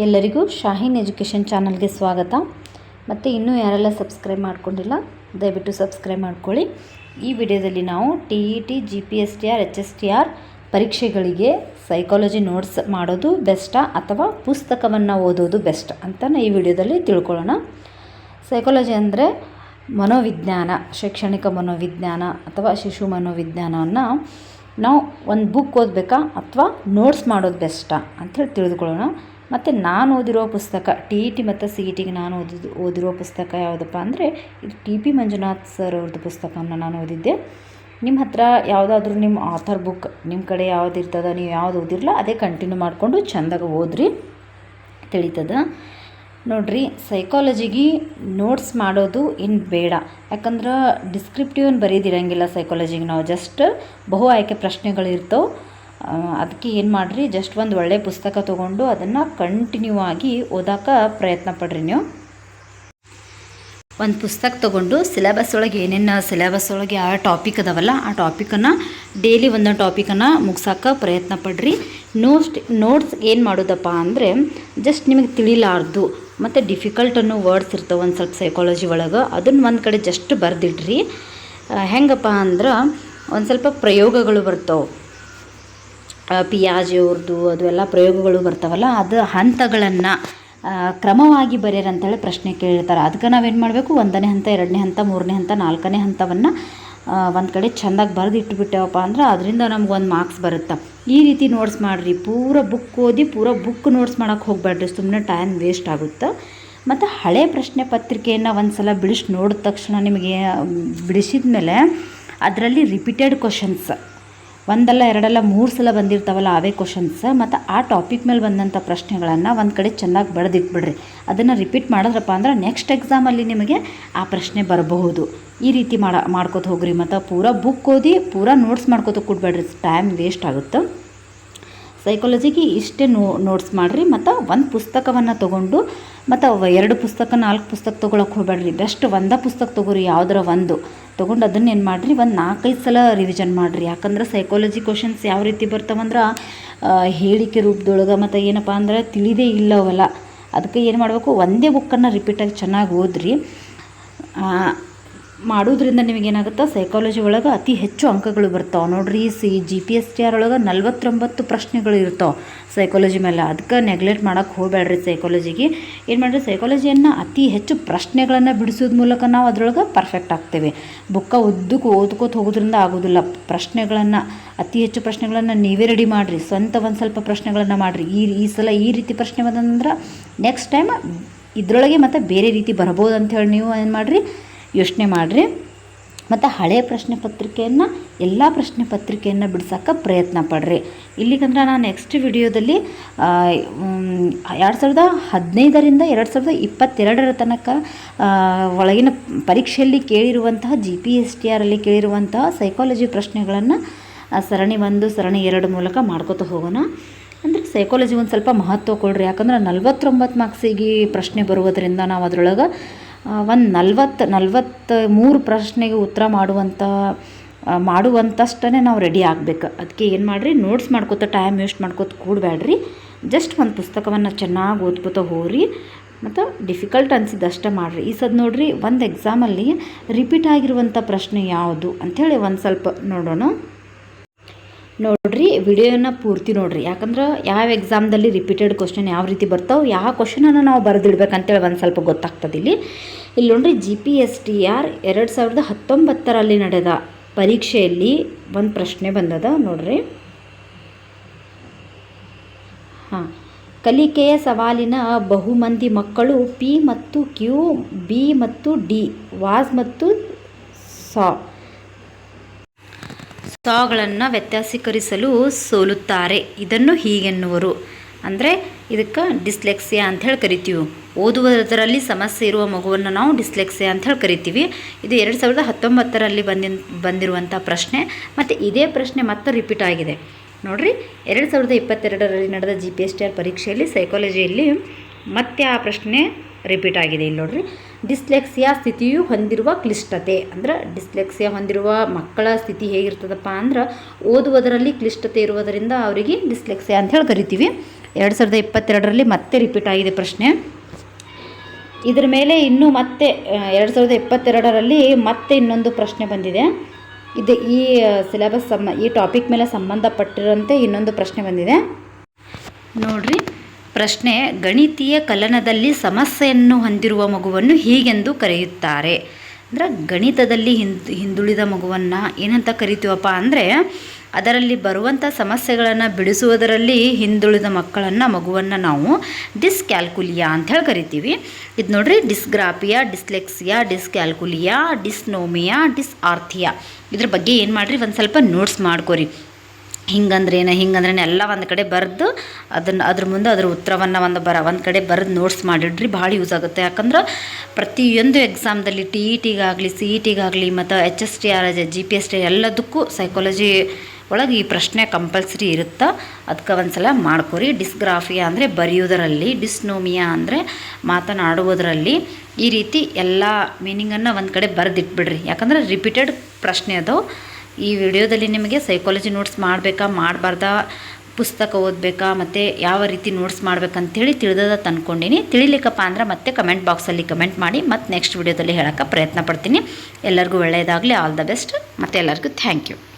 ಎಲ್ಲರಿಗೂ ಶಾಹೀನ್ ಎಜುಕೇಷನ್ ಚಾನಲ್ಗೆ ಸ್ವಾಗತ. ಮತ್ತು ಇನ್ನೂ ಯಾರೆಲ್ಲ ಸಬ್ಸ್ಕ್ರೈಬ್ ಮಾಡ್ಕೊಂಡಿಲ್ಲ, ದಯವಿಟ್ಟು ಸಬ್ಸ್ಕ್ರೈಬ್ ಮಾಡ್ಕೊಳ್ಳಿ. ಈ ವಿಡಿಯೋದಲ್ಲಿ ನಾವು T E T G P S T R H S T R ಪರೀಕ್ಷೆಗಳಿಗೆ ಸೈಕಾಲಜಿ ನೋಟ್ಸ್ ಮಾಡೋದು ಬೆಸ್ಟಾ ಅಥವಾ ಪುಸ್ತಕವನ್ನು ಓದೋದು ಬೆಸ್ಟ್ ಅಂತ ಈ ವಿಡಿಯೋದಲ್ಲಿ ತಿಳ್ಕೊಳ್ಳೋಣ. ಸೈಕಾಲಜಿ ಅಂದರೆ ಮನೋವಿಜ್ಞಾನ, ಶೈಕ್ಷಣಿಕ ಮನೋವಿಜ್ಞಾನ ಅಥವಾ ಶಿಶು ಮನೋವಿಜ್ಞಾನವನ್ನು ನಾವು ಒಂದು ಬುಕ್ ಓದಬೇಕಾ ಅಥವಾ ನೋಟ್ಸ್ ಮಾಡೋದು ಬೆಸ್ಟಾ ಅಂಥೇಳಿ ತಿಳಿದುಕೊಳ್ಳೋಣ. ಮತ್ತು ನಾನು ಓದಿರೋ ಪುಸ್ತಕ, ಟಿ ಇ ಟಿ ಮತ್ತು ಸಿ ಇ ಟಿಗೆ ನಾನು ಓದಿದ್ದು ಓದಿರೋ ಪುಸ್ತಕ ಯಾವುದಪ್ಪ ಅಂದರೆ, ಇದು ಟಿ ಪಿ ಮಂಜುನಾಥ್ ಸರ್ ಅವ್ರದ್ದು ಪುಸ್ತಕವನ್ನು ನಾನು ಓದಿದ್ದೆ. ನಿಮ್ಮ ಹತ್ರ ಯಾವುದಾದ್ರೂ ನಿಮ್ಮ ಆಥರ್ ಬುಕ್ ನಿಮ್ಮ ಕಡೆ ಯಾವ್ದು ಇರ್ತದ, ನೀವು ಯಾವ್ದು ಓದಿರಲ್ಲ ಅದೇ ಕಂಟಿನ್ಯೂ ಮಾಡಿಕೊಂಡು ಚಂದಾಗ ಓದ್ರಿ. ತಿಳಿತದ? ನೋಡ್ರಿ ಸೈಕಾಲಜಿಗೆ ನೋಟ್ಸ್ ಮಾಡೋದು ಇನ್ ಬೇಡ. ಯಾಕಂದ್ರೆ ಡಿಸ್ಕ್ರಿಪ್ಟಿವ್ ಏನು ಬರೀದಿರಂಗಿಲ್ಲ ಸೈಕಾಲಜಿಗೆ ನಾವು ಜಸ್ಟ್ ಬಹು ಆಯ್ಕೆ ಪ್ರಶ್ನೆಗಳಿರ್ತವೆ. ಅದಕ್ಕೆ ಏನು ಮಾಡಿರಿ ಜಸ್ಟ್ ಒಂದು ಒಳ್ಳೆಯ ಪುಸ್ತಕ ತೊಗೊಂಡು ಅದನ್ನು ಕಂಟಿನ್ಯೂ ಆಗಿ ಓದೋಕೆ ಪ್ರಯತ್ನ ಪಡ್ರಿ ನೀವು. ಒಂದು ಪುಸ್ತಕ ತೊಗೊಂಡು ಸಿಲೆಬಸ್ ಒಳಗೆ ಏನೇನು ಸಿಲೆಬಸ್ ಒಳಗೆ ಆ ಟಾಪಿಕ್ ಅದಾವಲ್ಲ, ಆ ಟಾಪಿಕನ್ನು ಡೈಲಿ ಒಂದೊಂದು ಟಾಪಿಕನ್ನು ಮುಗ್ಸೋಕೆ ಪ್ರಯತ್ನ ಪಡ್ರಿ. ನೋಟ್ಸ್ ನೋಟ್ಸ್ ಏನು ಮಾಡೋದಪ್ಪ ಅಂದರೆ ಜಸ್ಟ್ ನಿಮಗೆ ತಿಳಿಲಾರ್ದು, ಮತ್ತು ಡಿಫಿಕಲ್ಟ್ ಅನ್ನೋ ವರ್ಡ್ಸ್ ಇರ್ತವೆ ಒಂದು ಸ್ವಲ್ಪ ಸೈಕಾಲಜಿ ಒಳಗೆ ಅದನ್ನು ಒಂದು ಕಡೆ ಜಸ್ಟ್ ಬರೆದಿಡ್ರಿ. ಹೆಂಗಪ್ಪ ಅಂದ್ರೆ, ಒಂದು ಸ್ವಲ್ಪ ಪ್ರಯೋಗಗಳು ಬರ್ತವೆ. ಪಿಯಾಜಿ ಅವ್ರದ್ದು ಅದು ಪ್ರಯೋಗಗಳು ಬರ್ತಾವಲ್ಲ, ಅದು ಹಂತಗಳನ್ನು ಕ್ರಮವಾಗಿ ಬರೆಯರ್ ಅಂತೇಳಿ ಪ್ರಶ್ನೆ ಕೇಳಿರ್ತಾರೆ. ಅದಕ್ಕೆ ನಾವೇನು ಮಾಡಬೇಕು? ಒಂದನೇ ಹಂತ, ಎರಡನೇ ಹಂತ, ಮೂರನೇ ಹಂತ, ನಾಲ್ಕನೇ ಹಂತವನ್ನು ಒಂದು ಕಡೆ ಚೆಂದಾಗಿ ಬರೆದು ಇಟ್ಬಿಟ್ಟೇವಪ್ಪ ಅಂದ್ರೆ ಅದರಿಂದ ಒಂದು ಮಾರ್ಕ್ಸ್ ಬರುತ್ತೆ. ಈ ರೀತಿ ನೋಟ್ಸ್ ಮಾಡಿರಿ. ಪೂರ ಬುಕ್ ಓದಿ, ಪೂರ ಬುಕ್ ನೋಟ್ಸ್ ಮಾಡೋಕ್ಕೆ ಹೋಗಬೇಡ್ರಿ ಸುಮ್ಮನೆ ಟೈಮ್ ವೇಸ್ಟ್ ಆಗುತ್ತೆ. ಮತ್ತು ಹಳೆ ಪ್ರಶ್ನೆ ಪತ್ರಿಕೆಯನ್ನು ಒಂದು ಸಲ ಬಿಡಿಸಿ ನೋಡಿದ ತಕ್ಷಣ ನಿಮಗೆ ಬಿಡಿಸಿದ ಮೇಲೆ ಅದರಲ್ಲಿ ರಿಪೀಟೆಡ್ ಕ್ವಶನ್ಸ್ ಒಂದಲ್ಲ, ಎರಡಲ್ಲ, ಮೂರು ಸಲ ಬಂದಿರ್ತಾವಲ್ಲ ಅವೇ ಕ್ವಶನ್ಸ್ ಮತ್ತು ಆ ಟಾಪಿಕ್ ಮೇಲೆ ಬಂದಂಥ ಪ್ರಶ್ನೆಗಳನ್ನು ಒಂದು ಕಡೆ ಚೆನ್ನಾಗಿ ಬರೆದಿಟ್ಬಿಡ್ರಿ ಅದನ್ನು ರಿಪೀಟ್ ಮಾಡಿದ್ರಪ್ಪ ಅಂದ್ರೆ ನೆಕ್ಸ್ಟ್ ಎಕ್ಸಾಮಲ್ಲಿ ನಿಮಗೆ ಆ ಪ್ರಶ್ನೆ ಬರಬಹುದು. ಈ ರೀತಿ ಮಾಡ, ಮಾಡ್ಕೋತ ಹೋಗ್ರಿ. ಮತ್ತು ಪೂರಾ ಬುಕ್ ಓದಿ, ಪೂರಾ ನೋಟ್ಸ್ ಮಾಡ್ಕೋತ ಕೊಡ್ಬೇಡ್ರಿ. ಟೈಮ್ ವೇಸ್ಟ್ ಆಗುತ್ತೆ. ಸೈಕಾಲಜಿಗೆ ಇಷ್ಟೇ ನೋ ನೋಟ್ಸ್ ಮಾಡಿರಿ, ಮತ್ತು ಒಂದು ಪುಸ್ತಕವನ್ನು ತೊಗೊಂಡು, ಮತ್ತು ಎರಡು ಪುಸ್ತಕ, ನಾಲ್ಕು ಪುಸ್ತಕ ತೊಗೊಳಕ್ಕೆ ಹೋಗ್ಬೇಡ್ರಿ ಬೆಸ್ಟ್ ಒಂದೇ ಪುಸ್ತಕ ತೊಗೋರಿ, ಯಾವುದರ ಒಂದು. ತೊಗೊಂಡು ಅದನ್ನು ಏನು ಮಾಡಿರಿ, ಒಂದು ನಾಲ್ಕೈದು ಸಲ ರಿವಿಷನ್ ಮಾಡಿರಿ. ಯಾಕಂದ್ರೆ ಸೈಕಾಲಜಿ ಕ್ವಶನ್ಸ್ ಯಾವ ರೀತಿ ಬರ್ತಾವಂದ್ರೆ ಹೇಳಿಕೆ ರೂಪದೊಳಗೆ ಮತ್ತು ಏನಪ್ಪ ಅಂದ್ರೆ ತಿಳಿದೇ ಇಲ್ಲ ಅವೆಲ್ಲ ಅದಕ್ಕೆ ಏನು ಮಾಡಬೇಕು, ಒಂದೇ ಬುಕ್ಕನ್ನು ರಿಪೀಟಾಗಿ ಚೆನ್ನಾಗಿ ಓದ್ರಿ. ಮಾಡೋದ್ರಿಂದ ನಿಮಗೇನಾಗುತ್ತೆ? ಸೈಕಾಲಜಿ ಒಳಗೆ ಅತಿ ಹೆಚ್ಚು ಅಂಕಗಳು ಬರ್ತಾವೆ. ನೋಡ್ರಿ, C G P S T R ಒಳಗೆ ನಲ್ವತ್ತೊಂಬತ್ತು ಪ್ರಶ್ನೆಗಳು ಇರ್ತಾವೆ ಸೈಕಾಲಜಿ ಮೇಲೆ ಅದಕ್ಕೆ ನೆಗ್ಲೆಕ್ಟ್ ಮಾಡೋಕ್ಕೆ ಹೋಗಬೇಡ್ರಿ ಸೈಕಾಲಜಿಗೆ ಏನು ಮಾಡಿರಿ ಸೈಕಾಲಜಿಯನ್ನು ಅತಿ ಹೆಚ್ಚು ಪ್ರಶ್ನೆಗಳನ್ನು ಬಿಡಿಸೋದ್ ಮೂಲಕ ನಾವು ಅದರೊಳಗೆ ಪರ್ಫೆಕ್ಟ್ ಆಗ್ತೇವೆ. ಬುಕ್ಕ ಉದ್ದಕ್ಕೆ ಓದ್ಕೋತ ಹೋಗೋದ್ರಿಂದ ಆಗೋದಿಲ್ಲ. ಪ್ರಶ್ನೆಗಳನ್ನು, ಅತಿ ಹೆಚ್ಚು ಪ್ರಶ್ನೆಗಳನ್ನು ನೀವೇ ರೆಡಿ ಮಾಡಿರಿ. ಸ್ವಂತ ಒಂದು ಸ್ವಲ್ಪ ಪ್ರಶ್ನೆಗಳನ್ನು ಮಾಡಿರಿ. ಈ ಈ ಸಲ ಈ ರೀತಿ ಪ್ರಶ್ನೆ ಬಂದಂದ್ರೆ ನೆಕ್ಸ್ಟ್ ಟೈಮ್ ಇದರೊಳಗೆ ಮತ್ತು ಬೇರೆ ರೀತಿ ಬರ್ಬೋದು ಅಂಥೇಳಿ ನೀವು ಏನು ಮಾಡಿರಿ? ಯೋಚನೆ ಮಾಡಿರಿ. ಮತ್ತು ಹಳೆಯ ಪ್ರಶ್ನೆ ಪತ್ರಿಕೆಯನ್ನು, ಎಲ್ಲ ಪ್ರಶ್ನೆ ಪತ್ರಿಕೆಯನ್ನು ಬಿಡ್ಸೋಕೆ ಪ್ರಯತ್ನ ಪಡ್ರಿ. ಇಲ್ಲಿಗಂದ್ರೆ ನಾನು ನೆಕ್ಸ್ಟ್ ವಿಡಿಯೋದಲ್ಲಿ ಎರಡು ಸಾವಿರದ ಹದಿನೈದರಿಂದ ಎರಡು ಸಾವಿರದ ಇಪ್ಪತ್ತೆರಡರ ತನಕ ಒಳಗಿನ ಪರೀಕ್ಷೆಯಲ್ಲಿ ಕೇಳಿರುವಂತಹ ಜಿ ಪಿ ಎಸ್ ಟಿ ಆರಲ್ಲಿ ಕೇಳಿರುವಂತಹ ಸೈಕಾಲಜಿ ಪ್ರಶ್ನೆಗಳನ್ನು ಸರಣಿ ಒಂದು, ಸರಣಿ ಎರಡು ಮೂಲಕ ಮಾಡ್ಕೋತ ಹೋಗೋಣ. ಅಂದರೆ ಸೈಕಾಲಜಿ ಒಂದು ಸ್ವಲ್ಪ ಮಹತ್ವ ಕೊಡ್ರಿ. ಯಾಕಂದ್ರೆ ನಲ್ವತ್ತೊಂಬತ್ತು ಮಾರ್ಕ್ಸಿಗೆ ಪ್ರಶ್ನೆ ಬರುವುದರಿಂದ ನಾವು ಅದರೊಳಗೆ ಒಂದು ನಲ್ವತ್ತು ನಲ್ವತ್ತು ಮೂರು ಪ್ರಶ್ನೆಗೆ ಉತ್ತರ ಮಾಡುವಂಥ ಮಾಡುವಂತಷ್ಟೇ ನಾವು ರೆಡಿ ಆಗಬೇಕು. ಅದಕ್ಕೆ ಏನು ಮಾಡಿರಿ? ನೋಟ್ಸ್ ಮಾಡ್ಕೋತ ಟೈಮ್ ವೇಸ್ಟ್ ಮಾಡ್ಕೋತ ಕೂಡಬೇಡ್ರಿ ಜಸ್ಟ್ ಒಂದು ಪುಸ್ತಕವನ್ನು ಚೆನ್ನಾಗಿ ಓದ್ಕೋತ ಹೋಗ್ರಿ. ಮತ್ತು ಡಿಫಿಕಲ್ಟ್ ಅನಿಸಿದ್ದಷ್ಟೇ ಮಾಡಿರಿ. ಈ ಸದ್ ನೋಡಿರಿ, ಒಂದು ಎಕ್ಸಾಮಲ್ಲಿ ರಿಪೀಟ್ ಆಗಿರುವಂಥ ಪ್ರಶ್ನೆ ಯಾವುದು? ಅಂಥೇಳಿ ಒಂದು ಸ್ವಲ್ಪ ನೋಡೋಣ. ನೋಡಿರಿ, ವಿಡಿಯೋನ ಪೂರ್ತಿ ನೋಡ್ರಿ. ಯಾಕಂದ್ರೆ ಯಾವ ಎಕ್ಸಾಮ್ದಲ್ಲಿ ರಿಪೀಟೆಡ್ ಕ್ವಶನ್ ಯಾವ ರೀತಿ ಬರ್ತಾವೆ, ಯಾವ ಕ್ವಶನನ್ನು ನಾವು ಬರೆದಿಡ್ಬೇಕಂತೇಳಿ ಒಂದು ಸ್ವಲ್ಪ ಗೊತ್ತಾಗ್ತದೆ ಇಲ್ಲಿ. ಇಲ್ಲಿ ನೋಡ್ರಿ G P S T R ಎರಡು ಸಾವಿರದ ಹತ್ತೊಂಬತ್ತರಲ್ಲಿ ನಡೆದ ಪರೀಕ್ಷೆಯಲ್ಲಿ ಒಂದು ಪ್ರಶ್ನೆ ಬಂದದ, ನೋಡ್ರಿ. ಹಾಂ, ಕಲಿಕೆಯ ಸವಾಲಿನ ಬಹುಮಂದಿ ಮಕ್ಕಳು ಪಿ ಮತ್ತು ಕ್ಯೂ ಬಿ ಮತ್ತು ಡಿ ವಾಸ್ ಮತ್ತು ಸಾ. ಸಾಗಳನ್ನು ವ್ಯತ್ಯಾಸೀಕರಿಸಲು ಸೋಲುತ್ತಾರೆ. ಇದನ್ನು ಹೀಗೆನ್ನುವರು. ಅಂದರೆ ಇದಕ್ಕೆ ಡಿಸ್ಲೆಕ್ಸಿಯಾ ಅಂಥೇಳಿ ಕರಿತೀವಿ. ಓದುವುದರಲ್ಲಿ ಸಮಸ್ಯೆ ಇರುವ ಮಗುವನ್ನು ನಾವು ಡಿಸ್ಲೆಕ್ಸಿಯಾ ಅಂಥೇಳಿ ಕರಿತೀವಿ. ಇದು ಎರಡು ಸಾವಿರದ ಹತ್ತೊಂಬತ್ತರಲ್ಲಿ ಬಂದಿ ಬಂದಿರುವಂಥ ಪ್ರಶ್ನೆ. ಮತ್ತು ಇದೇ ಪ್ರಶ್ನೆ ಮತ್ತೆ ರಿಪೀಟ್ ಆಗಿದೆ. ನೋಡಿರಿ, ಎರಡು ಸಾವಿರದ ಇಪ್ಪತ್ತೆರಡರಲ್ಲಿ ನಡೆದ G P S T R ಪರೀಕ್ಷೆಯಲ್ಲಿ ಸೈಕಾಲಜಿಯಲ್ಲಿ ಮತ್ತೆ ಆ ಪ್ರಶ್ನೆ ರಿಪೀಟ್ ಆಗಿದೆ ಇಲ್ಲಿ ನೋಡ್ರಿ. ಡಿಸ್ಲೆಕ್ಸಿಯಾ ಸ್ಥಿತಿಯು ಹೊಂದಿರುವ ಕ್ಲಿಷ್ಟತೆ. ಅಂದ್ರೆ ಡಿಸ್ಲೆಕ್ಸಿಯಾ ಹೊಂದಿರುವ ಮಕ್ಕಳ ಸ್ಥಿತಿ ಹೇಗಿರ್ತದಪ್ಪ ಅಂದ್ರೆ ಓದುವುದರಲ್ಲಿ ಕ್ಲಿಷ್ಟತೆ ಇರುವುದರಿಂದ ಅವರಿಗೆ ಡಿಸ್ಲೆಕ್ಸಿಯಾ ಅಂತ ಹೇಳಿ ಕರಿತೀವಿ. ಎರಡು ಸಾವಿರದ ಇಪ್ಪತ್ತೆರಡರಲ್ಲಿ ಮತ್ತೆ ರಿಪೀಟ್ ಆಗಿದೆ ಪ್ರಶ್ನೆ. ಇದರ ಮೇಲೆ ಇನ್ನೂ ಮತ್ತೆ ಎರಡು ಸಾವಿರದ ಇಪ್ಪತ್ತೆರಡರಲ್ಲಿ ಮತ್ತೆ ಇನ್ನೊಂದು ಪ್ರಶ್ನೆ ಬಂದಿದೆ. ಇದು, ಈ ಸಿಲೆಬಸ್ ಸಂಬ, ಈ ಟಾಪಿಕ್ ಮೇಲೆ ಸಂಬಂಧಪಟ್ಟಿರುವಂತೆ ಇನ್ನೊಂದು ಪ್ರಶ್ನೆ ಬಂದಿದೆ. ನೋಡ್ರಿ. ಪ್ರಶ್ನೆ, ಗಣಿತೀಯ ಕಲನದಲ್ಲಿ ಸಮಸ್ಯೆಯನ್ನು ಹೊಂದಿರುವ ಮಗುವನ್ನು ಹೀಗೆಂದು ಕರೆಯುತ್ತಾರೆ. ಅಂದ್ರೆ ಗಣಿತದಲ್ಲಿ ಹಿಂದ್ ಹಿಂದುಳಿದ ಮಗುವನ್ನು ಏನಂತ ಕರಿತೀವಪ್ಪ ಅಂದರೆ, ಅದರಲ್ಲಿ ಬರುವಂಥ ಸಮಸ್ಯೆಗಳನ್ನು ಬಿಡಿಸುವುದರಲ್ಲಿ ಹಿಂದುಳಿದ ಮಕ್ಕಳನ್ನು, ಮಗುವನ್ನು ನಾವು ಡಿಸ್ಕ್ಯಾಲ್ಕುಲಿಯಾ ಹೇಳಿ ಕರಿತೀವಿ. ಇದು ನೋಡ್ರಿ ಡಿಸ್ಗ್ರಾಪಿಯಾ ಡಿಸ್ಲೆಕ್ಸಿಯಾ, ಡಿಸ್ಕ್ಯಾಲ್ಕುಲಿಯಾ, ಡಿಸ್ನೋಮಿಯಾ, ಡಿಸ್ಆರ್ಥಿಯಾ. ಇದ್ರ ಬಗ್ಗೆ ಏನು ಮಾಡಿರಿ, ಒಂದು ಸ್ವಲ್ಪ ನೋಟ್ಸ್ ಮಾಡ್ಕೊರಿ. ಹಿಂಗಂದ್ರೇನು ಹಿಂಗಂದ್ರೆ ಎಲ್ಲ ಒಂದು ಕಡೆ ಬರೆದು ಅದನ್ನು ಅದ್ರ ಮುಂದೆ ಅದ್ರ ಉತ್ತರವನ್ನು ಒಂದು ಬರ, ಒಂದು ಕಡೆ ಬರೆದು ನೋಟ್ಸ್ ಮಾಡಿಡ್ರಿ ಭಾಳ ಯೂಸ್ ಆಗುತ್ತೆ. ಯಾಕಂದ್ರೆ ಪ್ರತಿಯೊಂದು ಎಕ್ಸಾಮ್ದಲ್ಲಿ ಟಿ ಇ ಟಿಗಾಗಲಿ ಸಿ ಇ ಟಿಗಾಗಲಿ ಮತ್ತು H S T R G P S T ಎಲ್ಲದಕ್ಕೂ ಸೈಕಾಲಜಿ ಒಳಗೆ ಈ ಪ್ರಶ್ನೆ ಕಂಪಲ್ಸರಿ ಇರುತ್ತೆ? ಅದಕ್ಕೆ ಒಂದು ಸಲ ಮಾಡ್ಕೊರಿ. ಡಿಸ್ಗ್ರಾಫಿಯಾ ಅಂದರೆ ಬರೆಯೋದರಲ್ಲಿ ಡಿಸ್ನೋಮಿಯಾ ಅಂದರೆ ಮಾತನಾಡುವುದರಲ್ಲಿ ಈ ರೀತಿ ಎಲ್ಲ ಮೀನಿಂಗನ್ನು ಒಂದು ಕಡೆ ಬರೆದಿಟ್ಬಿಡ್ರಿ. ಯಾಕಂದ್ರೆ ರಿಪೀಟೆಡ್ ಪ್ರಶ್ನೆ ಅದು ಈ ವಿಡಿಯೋದಲ್ಲಿ ನಿಮಗೆ ಸೈಕಾಲಜಿ ನೋಟ್ಸ್ ಮಾಡಬೇಕಾ, ಮಾಡಬಾರ್ದಾ, ಪುಸ್ತಕ ಓದಬೇಕಾ, ಮತ್ತು ಯಾವ ರೀತಿ ನೋಟ್ಸ್ ಮಾಡ್ಬೇಕಂತೇಳಿ ತಿಳಿದದ ತಂದ್ಕೊಂಡೀನಿ. ತಿಳಿಲಿಕ್ಕಪ್ಪ ಅಂದ್ರೆ ಮತ್ತೆ ಕಮೆಂಟ್ ಬಾಕ್ಸಲ್ಲಿ ಕಮೆಂಟ್ ಮಾಡಿ, ಮತ್ತು ನೆಕ್ಸ್ಟ್ ವಿಡಿಯೋದಲ್ಲಿ ಹೇಳೋಕ್ಕೆ ಪ್ರಯತ್ನ ಪಡ್ತೀನಿ. ಎಲ್ಲರಿಗೂ ಒಳ್ಳೆಯದಾಗಲಿ ಆಲ್ ದ ಬೆಸ್ಟ್ ಮತ್ತು ಎಲ್ಲರಿಗೂ ಥ್ಯಾಂಕ್ ಯು